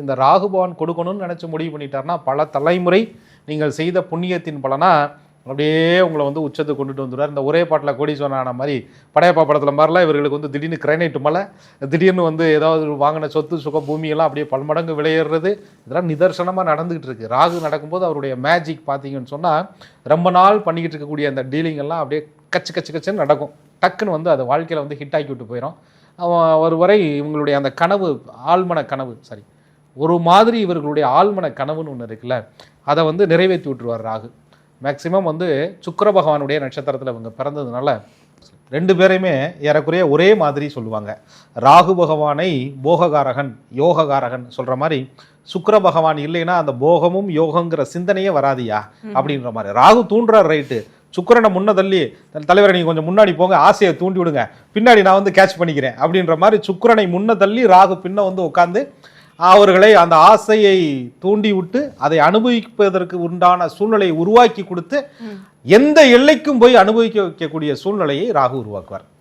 இந்த ராகுபவான் கொடுக்கணும்னு நினச்சி முடிவு பண்ணிட்டாருன்னா பல தலைமுறை நீங்கள் செய்த புண்ணியத்தின் பலனா அப்படியே உங்களை வந்து உச்சத்தை கொண்டுட்டு வந்துடுவார். இந்த ஒரே பாட்டில் கோடீஸ்வரன் ஆன மாதிரி படையப்பா படத்தில் மாதிரிலாம் இவர்களுக்கு வந்து திடீர்னு கிரைனைட் மலை திடீர்னு வந்து ஏதாவது வாங்கின சொத்து சுக பூமியெல்லாம் அப்படியே பல்மடங்கு விளையிறது இதெல்லாம் நிதர்சனமாக நடந்துகிட்டு இருக்கு. ராகு நடக்கும்போது அவருடைய மேஜிக் பார்த்தீங்கன்னு சொன்னால் ரொம்ப நாள் பண்ணிக்கிட்டு இருக்கக்கூடிய அந்த டீலிங் எல்லாம் அப்படியே கச்சு கச்சு கச்சுன்னு நடக்கும். டக்குன்னு வந்து அது வாழ்க்கையில் வந்து ஹிட் ஆக்கி விட்டு போயிடும் அவன் ஒருவரை இவங்களுடைய அந்த கனவு ஆழ்மன கனவு சரி ஒரு மாதிரி இவர்களுடைய ஆழ்மன கனவுன்னு ஒன்று இருக்குல்ல அதை வந்து நிறைவேற்றி விட்டுருவார் ராகு. மேக்சிமம் வந்து சுக்கிர பகவானுடைய நட்சத்திரத்தில் இவங்க பிறந்ததுனால ரெண்டு பேரையுமே ஏறக்குறைய ஒரே மாதிரி சொல்லுவாங்க. ராகு பகவானை போககாரகன் யோககாரகன் சொல்கிற மாதிரி சுக்கிர பகவான் இல்லைன்னா அந்த போகமும் யோகங்கிற சிந்தனையே வராதியா அப்படின்ற மாதிரி. ராகு தூண்டுறார் ரைட்டு சுக்கிரனை முன்ன தள்ளி தலைவரை நீங்கள் கொஞ்சம் முன்னாடி போங்க ஆசையை தூண்டி விடுங்க. பின்னாடி நான் வந்து கேட்ச் பண்ணிக்கிறேன் அப்படின்ற மாதிரி சுக்கிரனை முன்ன தள்ளி ராகு பின்ன வந்து உட்காந்து அவர்களை அந்த ஆசையை தூண்டி விட்டு அதை அனுபவிப்பதற்கு உண்டான சூழ்நிலையை உருவாக்கி கொடுத்து எந்த எல்லைக்கும் போய் அனுபவிக்க வைக்கக்கூடிய சூழ்நிலையை ராகு உருவாக்குவார்.